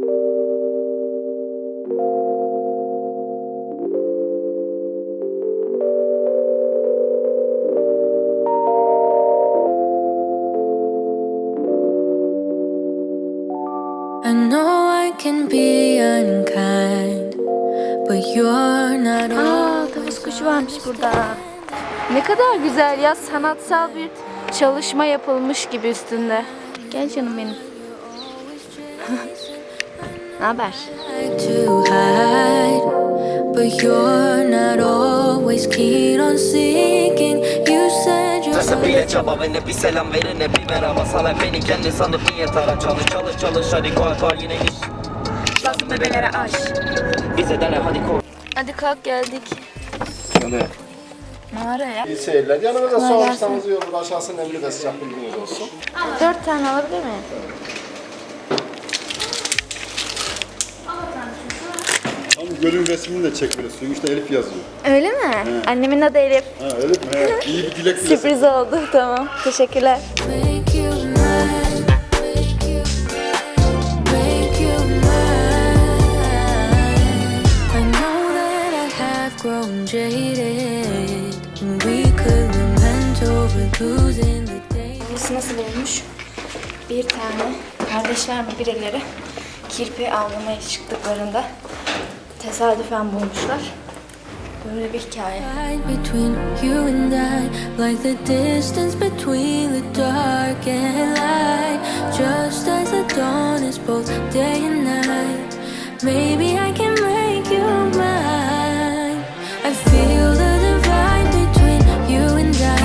I know I can be unkind, but you're not Aa, always tavus kuşu varmış burada. Ne kadar güzel ya sanatsal bir çalışma yapılmış gibi üstünde. Gel canım benim. ne haber? like to hide, but you're not always keen on seeking. You said you Nasıl bile çaba ve ne bir selam verin ne bir merhaba Sana beni kendi sanıp niye tara Çalış çalış çalış hadi koy var yine iş Lazım bebelere aş. Bize de ne hadi koy Hadi kalk geldik. Mağaraya. İyi seyirler. Yanımıza iyi olur. Aşağısı nemli ve sıcak bilginiz olsun. Dört tane alabilir miyim? Tam gölün resmini de çek böyle suyun üstüne Elif yazıyor. Öyle mi? Annemin adı Elif. Ha Elif mi? He, İyi bir dilek. Sürpriz oldu tamam. Teşekkürler. Burası nasıl olmuş? Bir tane kardeşler mi birileri kirpi avlamaya çıktıklarında tesadüfen bulmuşlar. Böyle bir hikaye. Between you and I, like the distance between the dark and light. Just as the dawn is both day and night, maybe I can make you mine. I feel the divide between you and I,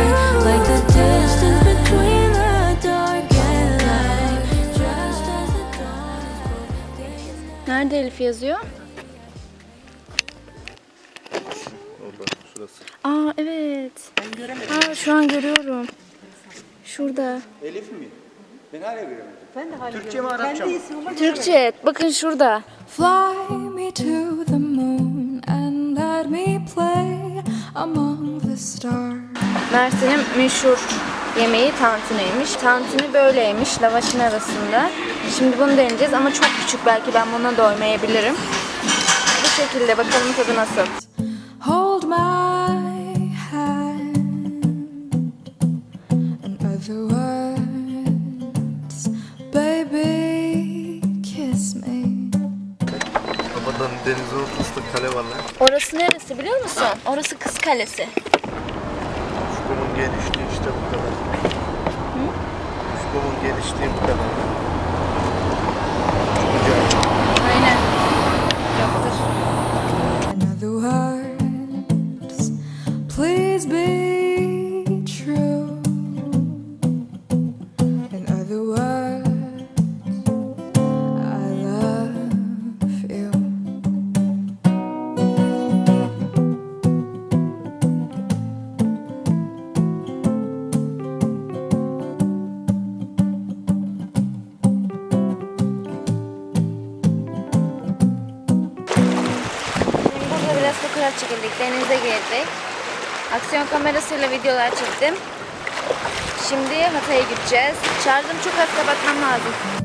like the distance between the dark and light. Just as the dawn is both day and night. Nerede Elif yazıyor? Şurası. Aa evet. Ben göremedim. Aa şu an görüyorum. Şurada. Elif mi? Ben hala göremedim. Türkçe mi Arapça mı? Türkçe. Bakın şurada. Fly me to the moon and let me play among the stars. Mersin'in meşhur yemeği tantuniymiş. Tantuni böyleymiş lavaşın arasında. Şimdi bunu deneyeceğiz ama çok küçük belki ben buna doymayabilirim. Bu şekilde bakalım tadı nasıl. Babadan denize ortasında kale var lan. Orası neresi biliyor musun? Orası Kız Kalesi. Ufkumun genişliği işte bu kadar. Ufkumun genişliği bu kadar. Fotoğraf çekildik, denize girdik. Aksiyon kamerasıyla videolar çektim. Şimdi Hatay'a gideceğiz. Şarjım çok az kapatmam lazım.